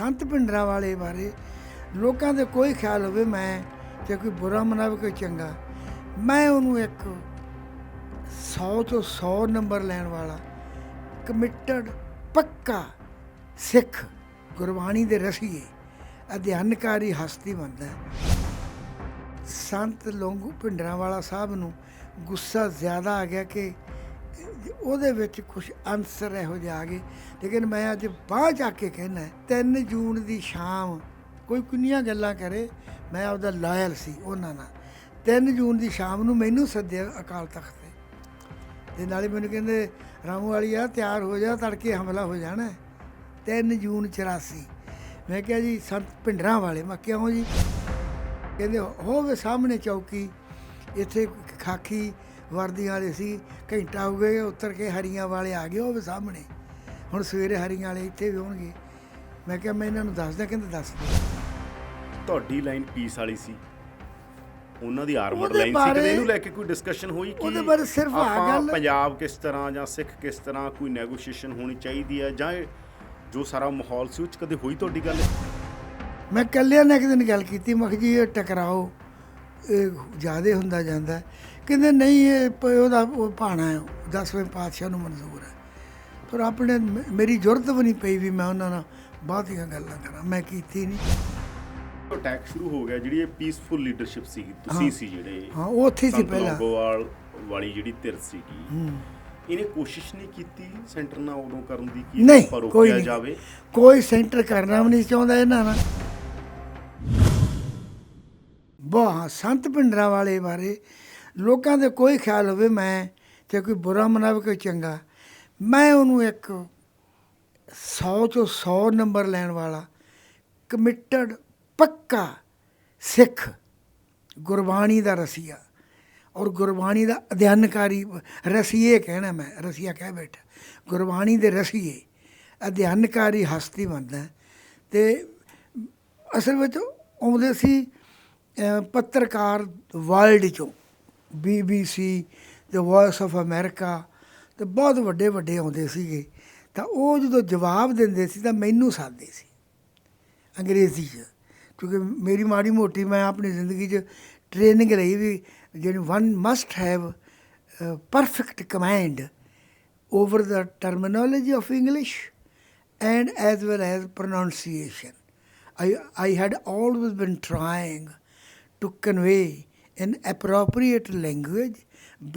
ਸੰਤ ਭਿੰਡਰਾਂ ਵਾਲੇ ਬਾਰੇ ਲੋਕਾਂ ਦੇ ਕੋਈ ਖਿਆਲ ਹੋਵੇ ਮੈਂ ਜੇ ਕੋਈ ਬੁਰਾ ਮਨਾਵੇ ਕੋਈ ਚੰਗਾ, ਮੈਂ ਉਹਨੂੰ ਇੱਕ 100 ਤੋਂ 100 ਨੰਬਰ ਲੈਣ ਵਾਲਾ ਕਮਿਟਡ ਪੱਕਾ ਸਿੱਖ ਗੁਰਬਾਣੀ ਦੇ ਰਸੀਏ ਅਧਿਐਨਕਾਰੀ ਹਸਤੀ ਬਣਦਾ ਸੰਤ ਲੋਂਗੂ ਭਿੰਡਰਾਂ ਵਾਲਾ ਸਾਹਿਬ ਨੂੰ ਗੁੱਸਾ ਜ਼ਿਆਦਾ ਆ ਗਿਆ ਕਿ ਉਹਦੇ ਵਿੱਚ ਕੁਝ ਅੰਸਰ ਇਹੋ ਜਿਹੇ ਆ ਗਏ। ਲੇਕਿਨ ਮੈਂ ਅੱਜ ਬਾਹਰ ਜਾ ਕੇ ਕਹਿਣਾ 3 ਜੂਨ ਦੀ ਸ਼ਾਮ ਕੋਈ ਕੁੰਨੀਆਂ ਗੱਲਾਂ ਕਰੇ, ਮੈਂ ਉਹਦਾ ਲਾਇਲ ਸੀ ਉਹਨਾਂ ਨਾਲ। 3 ਜੂਨ ਦੀ ਸ਼ਾਮ ਨੂੰ ਮੈਨੂੰ ਸੱਦਿਆ ਅਕਾਲ ਤਖਤ ਤੇ ਤੇ ਨਾਲੇ ਮੈਨੂੰ ਕਹਿੰਦੇ, ਰਾਮੂ ਵਾਲੀਆ ਤਿਆਰ ਹੋ ਜਾ, ਤੜਕੇ ਹਮਲਾ ਹੋ ਜਾਣਾ ਹੈ। 3 ਜੂਨ 84 ਮੈਂ ਕਿਹਾ ਜੀ, ਸੰਤ ਭਿੰਡਰਾਂ ਵਾਲੇ, ਮੈਂ ਕਿਹਾ ਜੀ? ਕਹਿੰਦੇ, ਹੋਵੇ ਸਾਹਮਣੇ ਚੌਕੀ, ਇੱਥੇ ਖਾਕੀ ਵਰਦੀਆਂ ਵਾਲੇ ਸੀ ਘੰਟਾ ਹੋ ਗਿਆ ਉੱਤਰ ਕੇ ਹਰੀਆਂ ਵਾਲੇ ਆ ਗਏ ਹੋਵੇ ਸਾਹਮਣੇ ਹੁਣ ਸਵੇਰੇ ਹਰੀਆਂ ਵਾਲੇ ਇੱਥੇ ਵੀ ਹੋਣਗੇ ਮੈਂ ਕਿਹਾ ਮੈਂ ਇਹਨਾਂ ਨੂੰ ਦੱਸਦਾ ਕਹਿੰਦੇ ਦੱਸ ਦਿਓ। ਤੁਹਾਡੀ ਲਾਈਨ ਪੀਸ ਵਾਲੀ ਸੀ ਉਹਨਾਂ ਦੀ ਆਰਮਡ ਲਾਈਨ ਸੀ ਕਦੇ ਇਹਨੂੰ ਲੈ ਕੇ ਕੋਈ ਡਿਸਕਸ਼ਨ ਹੋਈ ਕਿ ਉਹਦੇ ਬਾਰੇ ਸਿਰਫ ਆਪਾਂ ਗੱਲ- ਪੰਜਾਬ ਕਿਸ ਤਰ੍ਹਾਂ ਜਾਂ ਸਿੱਖ ਕਿਸ ਤਰ੍ਹਾਂ ਕੋਈ ਨੈਗੋਸ਼ੀਏਸ਼ਨ ਹੋਣੀ ਚਾਹੀਦੀ ਹੈ ਜਾਂ ਜੋ ਸਾਰਾ ਮਾਹੌਲ ਸੀ ਉਹ 'ਚ ਕਦੇ ਹੋਈ ਤੁਹਾਡੀ ਗੱਲ ਮੈਂ ਕੱਲਿਆਂ ਨੇ ਇੱਕ ਦਿਨ ਗੱਲ ਕੀਤੀ ਮੈਂ ਕਿਹਾ ਜੀ ਇਹ ਟਕਰਾਓ ਇਹ ਜ਼ਿਆਦੇ ਹੁੰਦਾ ਜਾਂਦਾ। ਕਹਿੰਦੇ ਨਹੀਂ ਇਹ ਪ- ਉਹਦਾ ਉਹ ਭਾਣਾ ਹੈ ਦਸਵੇਂ ਪਾਤਸ਼ਾਹ ਨੂੰ ਮਨਜ਼ੂਰ ਹੈ। ਪਰ ਆਪਣੇ ਮ- ਮੇਰੀ ਜ਼ਰੂਰਤ ਵੀ ਨਹੀਂ ਪਈ ਵੀ ਮੈਂ ਉਹਨਾਂ ਨਾਲ ਬਹੁਤੀਆਂ ਗੱਲਾਂ ਕਰਾਂ। ਮੈਂ ਕੀਤੀ ਨਹੀਂ। ਅਟੈਕ ਸ਼ੁਰੂ ਹੋ ਗਿਆ ਜਿਹੜੀ ਇਹ ਪੀਸਫੁਲ ਲੀਡਰਸ਼ਿਪ ਸੀ ਤੁਸੀਂ ਸੀ ਜਿਹੜੇ ਹਾਂ ਉਹ ਉੱਥੇ ਸੀ ਸੰਤ ਪਹਿਲਾਂ। ਲੌਂਗੋਵਾਲ ਵਾਲੀ ਜਿਹੜੀ ਧਿਰ ਸੀਗੀ। ਇਹਨੇ ਕੋਸ਼ਿਸ਼ ਨਹੀਂ ਕੀਤੀ ਸੈਂਟਰ ਨਾਲ ਉਦੋਂ ਕਰਨ ਦੀ ਕਿ ਨਹੀਂ ਆਪਾਂ ਕੋਈ ਰੋਕਿਆ ਨਹੀਂ। ਜਾਵੇ? ਕੋਈ ਸੈਂਟਰ ਕਰਨਾ ਵੀ ਨਹੀਂ ਚਾਹੁੰਦਾ ਇਹਨਾਂ ਨਾਲ। ਬਹੁਤ ਸੰਤ ਭਿੰਡਰਾਂ ਵਾਲੇ ਬਾਰੇ ਲੋਕਾਂ ਦੇ ਕੋਈ ਖਿਆਲ ਹੋਵੇ ਮੈਂ ਤੇ ਕੋਈ ਬੁਰਾ ਮਨਾਵੇ ਕੋਈ ਚੰਗਾ, ਮੈਂ ਉਹਨੂੰ ਇੱਕ 100 'ਚੋਂ 100 ਨੰਬਰ ਲੈਣ ਵਾਲਾ ਕਮਿਟਡ ਪੱਕਾ ਸਿੱਖ ਗੁਰਬਾਣੀ ਦਾ ਰਸੀਆ ਔਰ ਗੁਰਬਾਣੀ ਦਾ ਅਧਿਐਨਕਾਰੀ ਰਸੀਏ ਕਹਿਣਾ ਮੈਂ, ਰਸੀਆ ਕਹਿ ਬੈਠਾ, ਗੁਰਬਾਣੀ ਦੇ ਰਸੀਏ ਅਧਿਐਨਕਾਰੀ ਹਸਤੀ ਬਣਦਾ ਹੈ। ਤੇ ਅਸਲ ਵਿੱਚ ਆਉਂਦੇ ਸੀ ਪੱਤਰਕਾਰ ਵਰਲਡ ਚੋਂ ਬੀਬੀਸੀ ਤੇ ਵੌਇਸ ਆਫ ਅਮਰੀਕਾ ਤੇ ਬਹੁਤ ਵੱਡੇ ਵੱਡੇ ਆਉਂਦੇ ਸੀਗੇ। ਤਾਂ ਉਹ ਜਦੋਂ ਜਵਾਬ ਦਿੰਦੇ ਸੀ ਤਾਂ ਮੈਨੂੰ ਸਾਦੇ ਸੀ। ਅੰਗਰੇਜ਼ੀ 'ਚ। ਕਿਉਂਕਿ ਮੇਰੀ ਮਾੜੀ ਮੋਟੀ ਮੈਂ ਆਪਣੀ ਜ਼ਿੰਦਗੀ 'ਚ ਟ੍ਰੇਨਿੰਗ ਲਈ ਵੀ ਜਿਹੜੀ one must have perfect command over the terminology of English and as well as pronunciation. I, I had always been trying to convey in appropriate language,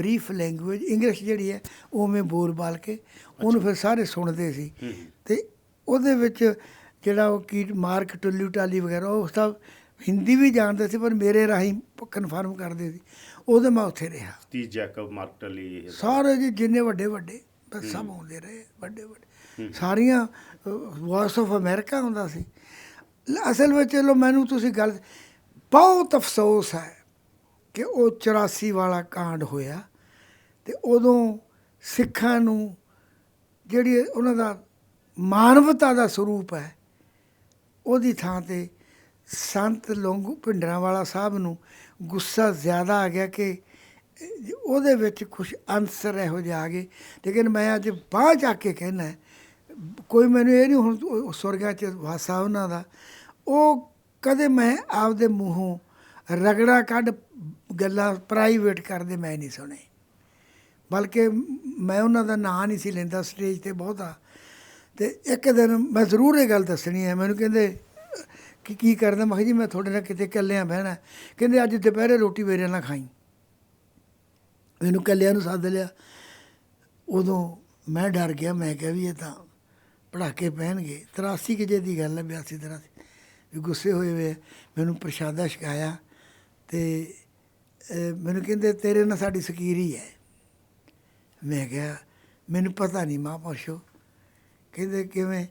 brief language, English ਜਿਹੜੀ ਹੈ ਉਹ ਮੈਂ ਬੋਲ ਬਾਲ ਕੇ ਉਹਨੂੰ ਫਿਰ ਸਾਰੇ ਸੁਣਦੇ ਸੀ। ਤੇ ਉਹਦੇ ਵਿੱਚ ਜਿਹੜਾ ਉਹ ਕੀ ਮਾਰਕ ਟੁੱਲੀ ਟਾਲੀ ਵਗੈਰਾ ਉਹ ਸਭ ਹਿੰਦੀ ਵੀ ਜਾਣਦੇ ਸੀ ਪਰ ਮੇਰੇ ਰਾਹੀਂ ਕਨਫਰਮ ਕਰਦੇ ਸੀ। ਉਦੋਂ ਮੈਂ ਉੱਥੇ ਰਿਹਾ। ਟੀ ਜੈਕਬ ਮਾਰਕਟਲੀ ਇਹ ਸਾਰੇ ਜੀ ਜਿੰਨੇ ਵੱਡੇ ਵੱਡੇ ਬਸ ਸਭ ਆਉਂਦੇ ਰਹੇ ਵੱਡੇ ਵੱਡੇ। ਸਾਰੀਆਂ ਵਾਇਸ ਆਫ ਅਮਰੀਕਾ ਹੁੰਦਾ ਸੀ। ਲ- ਅਸਲ ਵਿੱਚ ਚਲੋ ਮੈਨੂੰ ਤੁਸੀਂ ਗੱਲ ਬਹੁਤ ਅਫਸੋਸ ਹੈ ਕਿ ਉਹ 84 ਵਾਲਾ ਕਾਂਡ ਹੋਇਆ ਤੇ ਉਦੋਂ ਸਿੱਖਾਂ ਨੂੰ ਜਿਹੜੀ ਉਹਨਾਂ ਦਾ ਮਾਨਵਤਾ ਦਾ ਸਰੂਪ ਹੈ, ਉਹਦੀ ਥਾਂ ਤੇ ਸੰਤ ਲੋਂਗੂ ਭਿੰਡਰਾਂ ਵਾਲਾ ਸਾਹਿਬ ਨੂੰ ਗੁੱਸਾ ਜ਼ਿਆਦਾ ਆ ਗਿਆ ਕਿ ਉਹਦੇ ਵਿੱਚ ਕੁਝ ਅੰਸਰ ਇਹੋ ਜਿਹੇ ਆ ਗਏ। ਲੇਕਿਨ ਮੈਂ ਅੱਜ ਬਾਹਰ ਜਾ ਕੇ ਕਹਿਣਾ ਕੋਈ ਮੈਨੂੰ ਇਹ ਨਹੀਂ ਹੁਣ ਉਹ 'ਚ ਵਾਸਾ ਉਹਨਾਂ ਦਾ, ਉਹ ਕਦੇ ਮੈਂ ਆਪਦੇ ਮੂੰਹੋਂ ਰਗੜਾ ਕੱਢ ਗੱਲਾਂ ਪ੍ਰਾਈਵੇਟ ਕਰਦੇ ਮੈਂ ਨਹੀਂ ਸੁਣੇ। ਬਲਕਿ ਮੈਂ ਉਹਨਾਂ ਦਾ ਨਾਂ ਨਹੀਂ ਸੀ ਲੈਂਦਾ ਸਟੇਜ ਤੇ ਬਹੁਤਾ। ਤੇ ਇੱਕ ਦਿਨ ਮੈਂ ਜ਼ਰੂਰ ਇਹ ਗੱਲ ਦੱਸਣੀ ਹੈ, ਮੈਨੂੰ ਕਹਿੰਦੇ, ਕਿ ਕੀ ਕਰਦਾ ਮੈਂ ਜੀ, ਮੈਂ ਤੁਹਾਡੇ ਨਾਲ ਕਿਤੇ ਇਕੱਲਿਆਂ ਬਹਿਣਾ ਕਹਿੰਦੇ, ਅੱਜ ਦੁਪਹਿਰੇ ਰੋਟੀ ਮੇਰੇ ਨਾਲ ਖਾਈ। ਮੈਨੂੰ ਇਕੱਲਿਆਂ ਨੂੰ ਸੱਦ ਲਿਆ। ਉਦੋਂ ਮੈਂ ਡਰ ਗਿਆ, ਮੈਂ ਕਿਹਾ ਵੀ ਇਹ ਤਾਂ ਪੜਾਕੇ ਪਹਿਨਗੇ 83 ਕਿ ਜੇ ਦੀ ਗੱਲ ਹੈ 82 ਤਰ੍ਹਾਂ ਵੀ ਗੁੱਸੇ ਹੋਏ ਹੋਏ ਆ। ਮੈਨੂੰ ਪ੍ਰਸ਼ਾਦਾ ਛਕਾਇਆ ਤੇ ਮੈਨੂੰ ਕਹਿੰਦੇ, ਤੇਰੇ ਨਾਲ ਸਾਡੀ ਸਕੀਰੀ ਹੈ ਮੈਂ ਕਿਹਾ, ਮੈਨੂੰ ਪਤਾ ਨਹੀਂ ਮਾਂ ਪੁੱਛੋ ਕਹਿੰਦੇ, ਕਿਵੇਂ?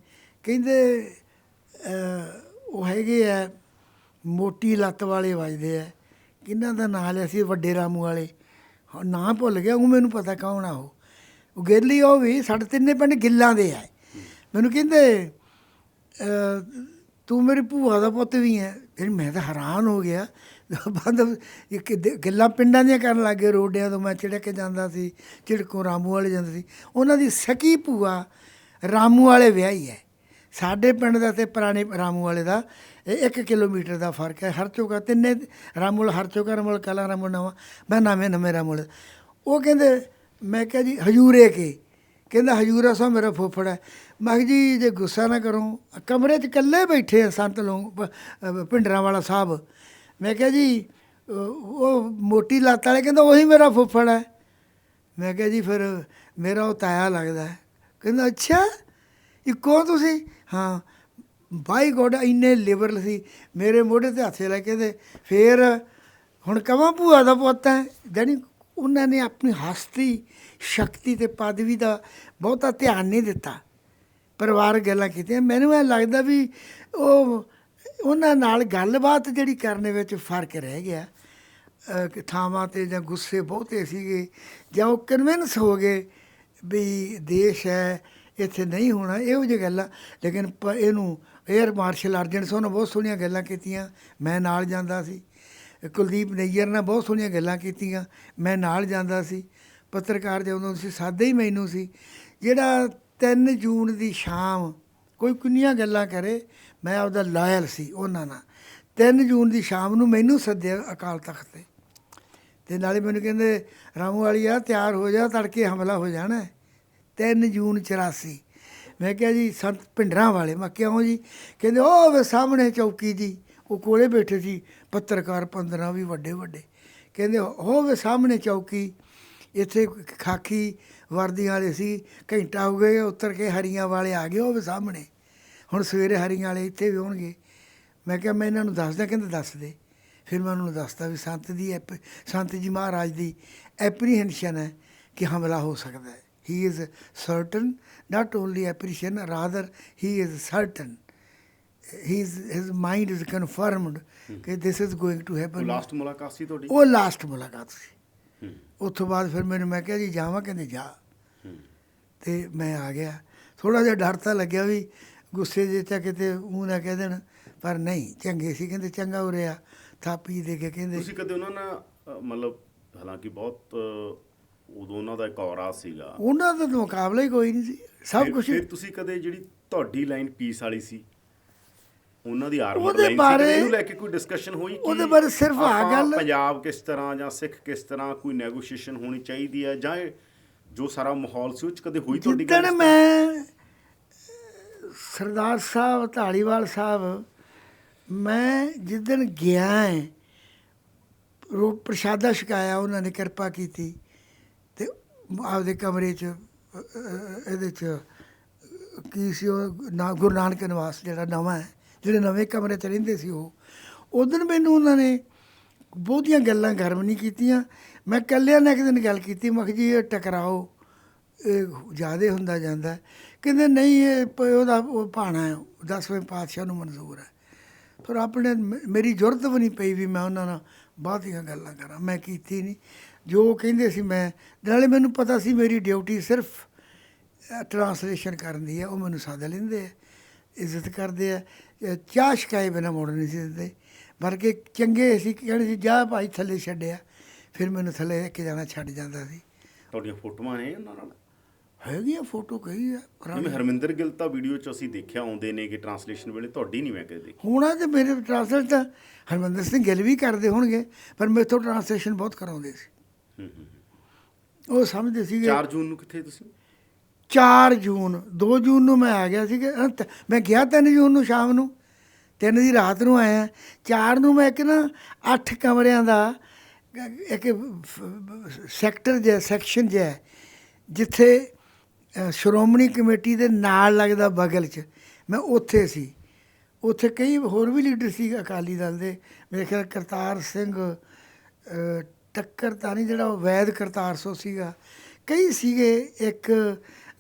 ਕਹਿੰਦੇ ਉਹ ਹੈਗੇ ਆ, ਮੋਟੀ ਲੱਤ ਵਾਲੇ ਵੱਜਦੇ ਆ। ਕਿਹਨਾਂ ਦਾ ਨਾਂ ਲਿਆ ਸੀ, ਵੱਡੇ ਰਾਮੂ ਵਾਲੇ? ਹੁਣ ਨਾਂ ਭੁੱਲ ਗਿਆ, ਉਹ ਮੈਨੂੰ ਪਤਾ ਕੌਣ ਆ ਉਹ। ਉਹ ਗੇਲੀ ਉਹ ਵੀ ਸਾਡੇ ਤਿੰਨੇ ਪਿੰਡ ਗਿੱਲਾਂ ਦੇ ਆ। ਮੈਨੂੰ ਕਹਿੰਦੇ ਤੂੰ ਮੇਰੀ ਭੂਆ ਦਾ ਪੁੱਤ ਵੀ ਹੈ। ਫਿਰ ਮੈਂ ਤਾਂ ਹੈਰਾਨ ਹੋ ਗਿਆ। ਬੰਦ ਇੱਕ ਦ- ਗੱਲਾਂ ਪਿੰਡਾਂ ਦੀਆਂ ਕਰਨ ਲੱਗੇ ਰੋਡਿਆਂ ਤੋਂ ਮੈਂ ਚਿੜਕ ਕੇ ਜਾਂਦਾ ਸੀ, ਝਿੜਕੋਂ ਰਾਮੂ ਵਾਲੇ ਜਾਂਦੇ ਸੀ। ਉਹਨਾਂ ਦੀ ਸਕੀ ਭੂਆ ਰਾਮੂ ਵਾਲੇ ਵਿਆਹੀ ਹੈ। ਸਾਡੇ ਪਿੰਡ ਦਾ ਤੇ ਪੁਰਾਣੇ ਰਾਮੂ ਵਾਲੇ ਦਾ ਇਹ 1 ਕਿਲੋਮੀਟਰ ਦਾ ਫ਼ਰਕ ਹੈ। ਹਰ ਚੋਕਾ ਤਿੰਨੇ ਰਾਮੂਲ ਹਰ ਚੌਕਾ ਰਾਮੂਲ ਕਲਾ ਰਾਮੂਲ ਨਵਾਂ, ਮੈਂ ਨਵੇਂ ਨਵੇਂ ਰਾਮੂਲ ਉਹ ਕਹਿੰਦੇ, ਮੈਂ ਕਿਹਾ ਜੀ, ਹਜੂਰੇ ਕੇ? ਕਹਿੰਦਾ, ਹਜੂਰਾ ਸਾਹਿਬ ਮੇਰਾ ਫੋਫੜ ਹੈ। ਮੈਂ ਕਿਹਾ ਜੀ, ਜੇ ਗੁੱਸਾ ਨਾ ਕਰੋ, ਕਮਰੇ 'ਚ ਇਕੱਲੇ ਬੈਠੇ ਆ ਸੰਤ ਲੋਕ ਪਿੰਡਰਾਂ ਵਾਲਾ ਸਾਹਿਬ। ਮੈਂ ਕਿਹਾ ਜੀ ਉਹ ਮੋਟੀ ਲੱਤ ਵਾਲੇ ਕਹਿੰਦਾ ਉਹੀ ਮੇਰਾ ਫੁੱਫੜ ਹੈ। ਮੈਂ ਕਿਹਾ ਜੀ ਫਿਰ ਮੇਰਾ ਉਹ ਤਾਇਆ ਲੱਗਦਾ ਕਹਿੰਦਾ, ਅੱਛਾ ਇੱਕੋ ਤੁਸੀਂ? ਹਾਂ, ਬਾਈ ਗੋਡ, ਇੰਨੇ ਲਿਬਰਲ ਸੀ। ਮੇਰੇ ਮੋਢੇ ਤੇ ਹੱਥੇ ਲੈ ਕੇ ਤੇ ਫਿਰ ਹੁਣ ਕਵਾਂ ਭੂਆ ਦਾ ਪੁੱਤ ਹੈ। ਜਾਨੀ ਉਹਨਾਂ ਨੇ ਆਪਣੀ ਹਸਤੀ, ਸ਼ਕਤੀ ਤੇ ਪਦਵੀ ਦਾ ਬਹੁਤਾ ਧਿਆਨ ਨਹੀਂ ਦਿੱਤਾ। ਪਰਿਵਾਰ ਗੱਲਾਂ ਕੀਤੀਆਂ। ਮੈਨੂੰ ਇਹ ਲੱਗਦਾ ਵੀ ਉਹ ਉਹਨਾਂ ਨਾਲ ਗੱਲਬਾਤ ਜਿਹੜੀ ਕਰਨ ਵਿੱਚ ਫ਼ਰਕ ਰਹਿ ਗਿਆ। ਥਾਵਾਂ ਤੇ ਜਾਂ ਗੁੱਸੇ ਬਹੁਤੇ ਸੀਗੇ ਜਾਂ ਉਹ ਕਨਵਿੰਸ ਹੋ ਗਏ ਵੀ ਦੇਸ਼ ਹੈ, ਇੱਥੇ ਨਹੀਂ ਹੋਣਾ, ਇਹੋ ਜਿਹੀ ਗੱਲਾਂ। ਲੇਕਿਨ ਪ- ਇਹਨੂੰ 에ਅਰ ਮਾਰਸ਼ਲ ਅਰਜਨ ਨੇ ਬਹੁਤ ਸੋਹਣੀਆਂ ਗੱਲਾਂ ਕੀਤੀਆਂ। ਮੈਂ ਨਾਲ ਜਾਂਦਾ ਸੀ। ਕੁਲਦੀਪ ਨਈਅਰ ਨੇ ਬਹੁਤ ਸੋਹਣੀਆਂ ਗੱਲਾਂ ਕੀਤੀਆਂ। ਮੈਂ ਨਾਲ ਜਾਂਦਾ ਸੀ। ਪੱਤਰਕਾਰ ਜਦੋਂ ਸੀ, ਸਾਦੇ ਹੀ ਮੈਨੂੰ ਸੀ। ਜਿਹੜਾ 3 ਜੂਨ ਦੀ ਸ਼ਾਮ ਕੋਈ ਕਿੰਨੀਆਂ ਗੱਲਾਂ ਕਰੇ, ਮੈਂ ਆਪਦਾ ਲਾਇਲ ਸੀ ਉਹਨਾਂ ਨਾਲ। 3 ਜੂਨ ਦੀ ਸ਼ਾਮ ਨੂੰ ਮੈਨੂੰ ਸੱਦਿਆ ਅਕਾਲ ਤਖਤ ਤੇ। ਤੇ ਨਾਲੇ ਮੈਨੂੰ ਕਹਿੰਦੇ, ਰਾਮੂ ਵਾਲੀਆ ਤਿਆਰ ਹੋ ਜਾ, ਤੜਕੇ ਹਮਲਾ ਹੋ ਜਾਣਾ ਹੈ। 3 ਜੂਨ 84 ਮੈਂ ਕਿਹਾ ਜੀ, ਸੰਤ ਪਿੰਡਰਾਂ ਵਾਲੇ। ਮੈਂ ਕਿਹਾ ਜੀ? ਕਹਿੰਦੇ, ਉਹ ਵੇ ਸਾਹਮਣੇ ਚੌਕੀ ਜੀ, ਉਹ ਕੋਲੇ ਬੈਠੇ ਸੀ, ਪੱਤਰਕਾਰ 15 ਵੀ ਵੱਡੇ ਵੱਡੇ। ਕਹਿੰਦੇ, ਉਹ ਵੇ ਸਾਹਮਣੇ ਚੌਕੀ, ਇੱਥੇ ਖਾਕੀ ਵਰਦੀਆਂ ਵਾਲੇ ਸੀ, ਘੰਟਾ ਹੋ ਗਿਆ ਉਤਰ ਕੇ ਹਰੀਆਂ ਵਾਲੇ ਆ ਗਏ, ਉਹ ਵੇ ਸਾਹਮਣੇ। ਹੁਣ ਸਵੇਰੇ ਹਰੀਆਂ ਵਾਲੇ ਇੱਥੇ ਵੀ ਹੋਣਗੇ ਮੈਂ ਕਿਹਾ ਮੈਂ ਇਹਨਾਂ ਨੂੰ ਦੱਸਦਾ ਕਹਿੰਦੇ ਦੱਸ ਦੇ। ਫਿਰ ਮੈਂ ਉਹਨਾਂ ਨੂੰ ਦੱਸਦਾ ਵੀ ਸੰਤ ਦੀ ਐਪ- ਸੰਤ ਜੀ ਮਹਾਰਾਜ ਦੀ ਐਪਰੀਹੈਂਸ਼ਨ ਹੈ ਕਿ ਹਮਲਾ ਹੋ ਸਕਦਾ ਹੈ। He is certain not only apprehension rather he is certain he is his mind is confirmed ਕਿ this is going to happen last ਮੁਲਾਕਾਤ ਸੀ ਤੁਹਾਡੀ? ਉਹ ਲਾਸਟ ਮੁਲਾਕਾਤ ਸੀ। ਉਸ ਤੋਂ ਬਾਅਦ ਫਿਰ ਮੈਨੂੰ ਮੈਂ ਕਿਹਾ ਜੀ ਜਾਵਾਂ ਕਹਿੰਦੇ ਜਾ। ਤੇ ਮੈਂ ਆ ਗਿਆ। ਥੋੜਾ ਜਿਹਾ ਡਰ ਤਾਂ ਲੱਗਿਆ ਵੀ ਗੁੱਸੇ ਜੇ ਚ ਕਿਤੇ ਉਹ ਨਾ ਕਹਿ ਦੇਣ ਪਰ ਨਹੀਂ ਚੰਗੇ ਸੀ ਕਹਿੰਦੇ ਚੰਗਾ ਉਰਿਆ ਥਾਪੀ ਦੇ ਕੇ ਕਹਿੰਦੇ ਤੁਸੀਂ ਕਦੇ ਉਹਨਾਂ ਨਾਲ ਅ, ਮਤਲਬ ਹਾਲਾਂਕਿ ਬਹੁਤ ਅ, ਉਦੋਂ ਉਹਨਾਂ ਦਾ ਇੱਕ ਔਰਾ ਸੀਗਾ। ਉਹਨਾਂ ਦਾ ਤਾਂ ਮੁਕਾਬਲਾ ਹੀ ਕੋਈ ਨਹੀਂ ਸੀ ਸਭ ਫਿਰ- ਕੁਝ ਫਿਰ ਤੁਸੀਂ ਕਦੇ ਜਿਹੜੀ ਤੁਹਾਡੀ ਲਾਈਨ ਪੀਸ ਵਾਲੀ ਸੀ ਉਹਨਾਂ ਦੀ ਆਰਮਰ ਉਹਦੇ ਲਾਈਨ ਸੀ ਬਾਰੇ- ਕਦੇ ਇਹਨੂੰ ਲੈ ਕੇ ਕੋਈ ਡਿਸਕਸ਼ਨ ਹੋਈ ਕਿ ਉਹਦੇ ਬਾਰੇ ਸਿਰਫ ਆਹ ਆਪਾਂ ਗੱਲ- ਪੰਜਾਬ ਕਿਸ ਤਰ੍ਹਾਂ ਜਾਂ ਸਿੱਖ ਕਿਸ ਤਰ੍ਹਾਂ ਕੋਈ ਨੈਗੋਸ਼ੀਏਸ਼ਨ ਹੋਣੀ ਚਾਹੀਦੀ ਹੈ ਜਾਂ ਇਹ ਜੋ ਸਾਰਾ ਮਾਹੌਲ ਸੀ ਉਹ ਚ ਕਦੇ ਹੋਈ ਤੁਹਾਡੀ ਗੱਲ ਜਿੱਦਣ ਇਸ ਮੈਂ ਸਰਦਾਰ ਸਾਹਿਬ, ਢਾਲੀਵਾਲ ਸਾਹਿਬ, ਮੈਂ ਜਿੱਦਣ ਗਿਆ ਹੈ, ਰੋ ਪ੍ਰਸ਼ਾਦਾ ਛਕਾਇਆ, ਉਹਨਾਂ ਨੇ ਕਿਰਪਾ ਕੀਤੀ ਤੇ ਆਪਦੇ ਕਮਰੇ 'ਚ ਇਹਦੇ 'ਚ, ਕੀ ਸੀ ਉਹ, ਨਾ, ਗੁਰੂ ਨਾਨਕ ਨਿਵਾਸ ਜਿਹੜਾ ਨਵਾਂ ਹੈ, ਜਿਹੜੇ ਨਵੇਂ ਕਮਰੇ 'ਚ ਰਹਿੰਦੇ ਸੀ ਉਹ ਉਦੋਂ ਮੈਨੂੰ ਉਹਨਾਂ ਨੇ ਬਹੁਤੀਆਂ ਗੱਲਾਂ ਗਰਮ ਨਹੀਂ ਕੀਤੀਆਂ। ਮੈਂ ਕੱਲਿਆਂ ਨਾਲ ਇੱਕ ਦਿਨ ਗੱਲ ਕੀਤੀ ਮਖ ਜੀ, ਇਹ ਟਕਰਾਓ। ਇਹ ਜ਼ਿਆਦੇ ਹੁੰਦਾ ਜਾਂਦਾ ਕਹਿੰਦੇ ਨਹੀਂ, ਇਹ ਪ- ਉਹਦਾ ਉਹ ਭਾਣਾ ਹੈ। ਦਸਵੇਂ ਪਾਤਸ਼ਾਹ ਨੂੰ ਮਨਜ਼ੂਰ ਹੈ। ਪਰ ਆਪਣੇ ਮ- ਮੇਰੀ ਜ਼ਰੂਰਤ ਵੀ ਨਹੀਂ ਪਈ ਵੀ ਮੈਂ ਉਹਨਾਂ ਨਾਲ ਬਹੁਤੀਆਂ ਗੱਲਾਂ ਕਰਾਂ। ਮੈਂ ਕੀਤੀ ਨਹੀਂ। ਜੋ ਉਹ ਕਹਿੰਦੇ ਸੀ ਮੈਂ, ਨਾਲੇ ਮੈਨੂੰ ਪਤਾ ਸੀ ਮੇਰੀ ਡਿਊਟੀ ਸਿਰਫ ਟਰਾਂਸਲੇਸ਼ਨ ਕਰਨ ਦੀ ਹੈ। ਉਹ ਮੈਨੂੰ ਸਾਦਾ ਲੈਂਦੇ ਆ ਇੱਜ਼ਤ ਕਰਦੇ ਆ ਇਹ ਚਾਹ ਸ਼ਿਕਾਇ ਬਿਨਾ ਮੋੜ ਨਹੀਂ ਸੀ ਦਿੰਦੇ। ਬਲਕਿ ਚੰਗੇ ਸੀ ਕਹਿੰਦੇ ਸੀ, ਜਾ ਭਾਈ ਥੱਲੇ ਛੱਡਿਆ। ਫਿਰ ਮੈਨੂੰ ਥੱਲੇ ਇੱਕ ਜਾਣਾ ਛੱਡ ਜਾਂਦਾ ਸੀ। ਤੁਹਾਡੀਆਂ ਫੋਟੋਆਂ ਨੇ ਉਹਨਾਂ ਨਾਲ? ਹੈਗੀਆਂ ਫੋਟੋ ਕਹੀ ਆ ਜਿਵੇਂ ਹਰਮਿੰਦਰ ਗਿੱਲ ਤਾਂ ਵੀਡੀਓ ਚ ਅਸੀਂ ਦੇਖਿਆ ਆਉਂਦੇ ਨੇ ਕਿ ਟਰਾਂਸਲੇਸ਼ਨ ਵੇਲੇ ਤੁਹਾਡੀ ਨਹੀਂ ਮੈਂ ਕਦੇ ਦੇਖੀ। ਹੋਣਾ ਤੇ ਮੇਰੇ ਟ੍ਰਾਂਸਲੇਟ ਤਾਂ ਹਰਮੰਦਰ ਸਿੰਘ ਗਿੱਲ ਵੀ ਕਰਦੇ ਹੋਣਗੇ ਪਰ ਮੇਥੋਂ ਟ੍ਰਾਂਸਲੇਸ਼ਨ ਬਹੁਤ ਕਰਾਉਂਦੇ ਸੀ। ਹੂੰ, ਹੂੰ, ਹੂੰ। ਉਹ ਸਮਝਦੇ ਸੀਗੇ। 4 ਜੂਨ ਨੂੰ ਕਿੱਥੇ ਤੁਸੀਂ? 4 ਜੂਨ 2 ਜੂਨ ਨੂੰ ਮੈਂ ਆ ਗਿਆ ਸੀ ਮੈਂ ਗਿਆ 3 ਜੂਨ ਨੂੰ ਸ਼ਾਮ ਨੂੰ। 3 ਦੀ ਰਾਤ ਨੂੰ ਆਇਆ। 4 ਨੂੰ ਮੈਂ ਇੱਕ ਨਾ 8 ਕਮਰਿਆਂ ਦਾ ਇੱਕ ਸੈਕਟਰ ਜਿਹਾ ਸੈਕਸ਼ਨ ਜਿਹਾ ਹੈ, ਜਿੱਥੇ ਸ਼੍ਰੋਮਣੀ ਕਮੇਟੀ ਦੇ ਨਾਲ ਲੱਗਦਾ ਬਗਲ 'ਚ। ਮੈਂ ਉੱਥੇ ਸੀ। ਉੱਥੇ ਕਈ ਹੋਰ ਵੀ ਲੀਡਰ ਸੀ ਅਕਾਲੀ ਦਲ ਦੇ। ਮੇਰੇ ਖਿਆਲ ਕਰਤਾਰ ਸਿੰਘ ਟੱਕਰ ਤਾਂ ਨਹੀਂ ਜਿਹੜਾ ਉਹ ਵੈਦ ਕਰਤਾਰ ਸੋ ਸੀਗਾ। ਕਈ ਸੀਗੇ ਇੱਕ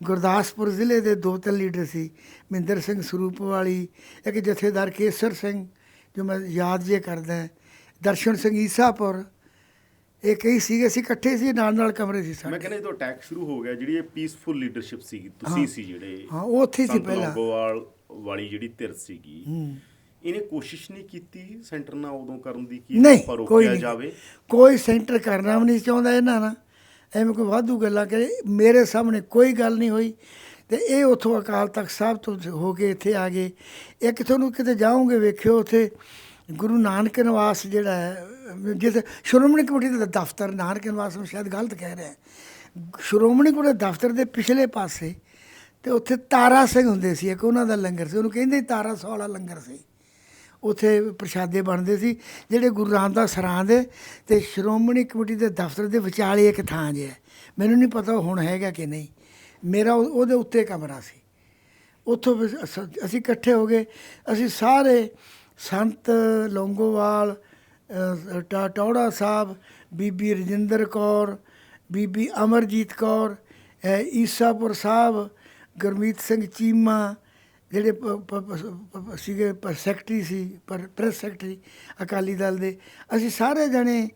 ਗੁਰਦਾਸਪੁਰ ਜ਼ਿਲ੍ਹੇ ਦੇ ਦੋ ਤਿੰਨ ਲੀਡਰ ਸੀ, ਮਹਿੰਦਰ ਸਿੰਘ ਸਰੂਪ ਵਾਲੀ ਇੱਕ ਜਥੇਦਾਰ ਕੇਸਰ ਸਿੰਘ, ਜੋ ਮੈਂ ਯਾਦ ਜੇ ਕਰਦਾ, ਦਰਸ਼ਨ ਸਿੰਘ ਈਸਾਪੁਰ ਇਹ ਕਈ ਸੀਗੇ ਅਸੀਂ ਇਕੱਠੇ ਸੀ ਨਾਲ ਨਾਲ ਕਮਰੇ ਸੀ ਮੈਂ ਸਾਡੇ ਕਹਿੰਦਾ ਜਦੋਂ ਅਟੈਕ ਸ਼ੁਰੂ ਹੋ ਗਿਆ ਜਿਹੜੀ ਇਹ ਪੀਸਫੁਲ ਲੀਡਰਸ਼ਿਪ ਸੀ ਤੁਸੀਂ ਸੀ ਜਿਹੜੇ ਹਾਂ ਉਹ ਉੱਥੇ ਸੀ ਸੰਤ ਪਹਿਲਾਂ। ਲੌਂਗੋਵਾਲ ਵਾਲੀ ਜਿਹੜੀ ਧਿਰ ਸੀਗੀ। ਇਹਨੇ ਕੋਸ਼ਿਸ਼ ਨਹੀਂ ਕੀਤੀ ਸੈਂਟਰ ਨਾਲ ਉਦੋਂ ਕਰਨ ਦੀ ਕਿ ਨਹੀਂ ਆਪਾਂ ਕੋਈ ਰੋਕਿਆ ਨਹੀਂ। ਜਾਵੇ? ਕੋਈ ਸੈਂਟਰ ਕਰਨਾ ਵੀ ਨਹੀਂ ਚਾਹੁੰਦਾ ਇਹਨਾਂ ਨਾਲ। ਐਵੇਂ ਕੋਈ ਵਾਧੂ ਗੱਲਾਂ ਕਰੇ ਮੇਰੇ ਸਾਹਮਣੇ ਕੋਈ ਗੱਲ ਨਹੀਂ ਹੋਈ। ਤੇ ਇਹ ਉੱਥੋਂ ਅਕਾਲ ਤਖਤ ਸਾਹਿਬ ਤੋਂ ਹੋ ਕੇ ਇੱਥੇ ਆ ਗਏ। ਇੱਕ ਤੁਹਾਨੂੰ ਕਿਤੇ ਜਾਓਗੇ ਵੇਖਿਓ ਉੱਥੇ ਗੁਰੂ ਨਾਨਕ ਨਿਵਾਸ ਜਿਹੜਾ ਹੈ ਜਿਸ ਸ਼੍ਰੋਮਣੀ ਕਮੇਟੀ ਦਾ ਦਫ਼ਤਰ, ਨਾਨਕ ਨਿਵਾਸ ਨੂੰ ਸ਼ਾਇਦ ਗਲਤ ਕਹਿ ਰਿਹਾ ਸ਼੍ਰੋਮਣੀ ਕਮੇਟੀ ਦੇ ਦਫ਼ਤਰ ਦੇ ਪਿਛਲੇ ਪਾਸੇ ਤੇ ਉੱਥੇ ਤਾਰਾ ਸਿੰਘ ਹੁੰਦੇ ਸੀ, ਇੱਕ ਉਹਨਾਂ ਦਾ ਲੰਗਰ ਸੀ। ਉਹਨੂੰ ਕਹਿੰਦੇ ਤਾਰਾ ਸੌ ਵਾਲਾ ਲੰਗਰ ਸੀ। ਉੱਥੇ ਪ੍ਰਸ਼ਾਦੇ ਬਣਦੇ ਸੀ, ਜਿਹੜੇ ਗੁਰੂ ਰਾਮਦਾਸ ਸਰਾਂ ਦੇ ਤੇ ਸ਼੍ਰੋਮਣੀ ਕਮੇਟੀ ਦੇ ਦਫ਼ਤਰ ਦੇ ਵਿਚਾਲੇ ਇੱਕ ਥਾਂ ਜਿਹਾ ਮੈਨੂੰ ਨਹੀਂ ਪਤਾ ਉਹ ਹੁਣ ਹੈਗਾ ਕਿ ਨਹੀਂ। ਮੇਰਾ ਉਹ- ਉਹਦੇ ਉੱਤੇ ਕਮਰਾ ਸੀ। ਉੱਥੋਂ ਫਿਰ ਅਸੀਂ ਇਕੱਠੇ ਹੋ ਗਏ। ਅਸੀਂ ਸਾਰੇ ਸੰਤ, ਲੌਂਗੋਵਾਲ ਟੌੜਾ ਸਾਹਿਬ, ਬੀਬੀ ਰਜਿੰਦਰ ਕੌਰ, ਬੀਬੀ ਅਮਰਜੀਤ ਕੌਰ ਈਸਾਪੁਰ ਸਾਹਿਬ, ਗੁਰਮੀਤ ਸਿੰਘ ਚੀਮਾ, ਜਿਹੜੇ ਪ- ਪ- ਸੀਗੇ ਸੈਕਟਰੀ ਸੀ, ਪਰ ਪ੍ਰੈਸ ਸੈਕਟਰੀ ਅਕਾਲੀ ਦਲ ਦੇ। ਅਸੀਂ ਸਾਰੇ ਜਣੇ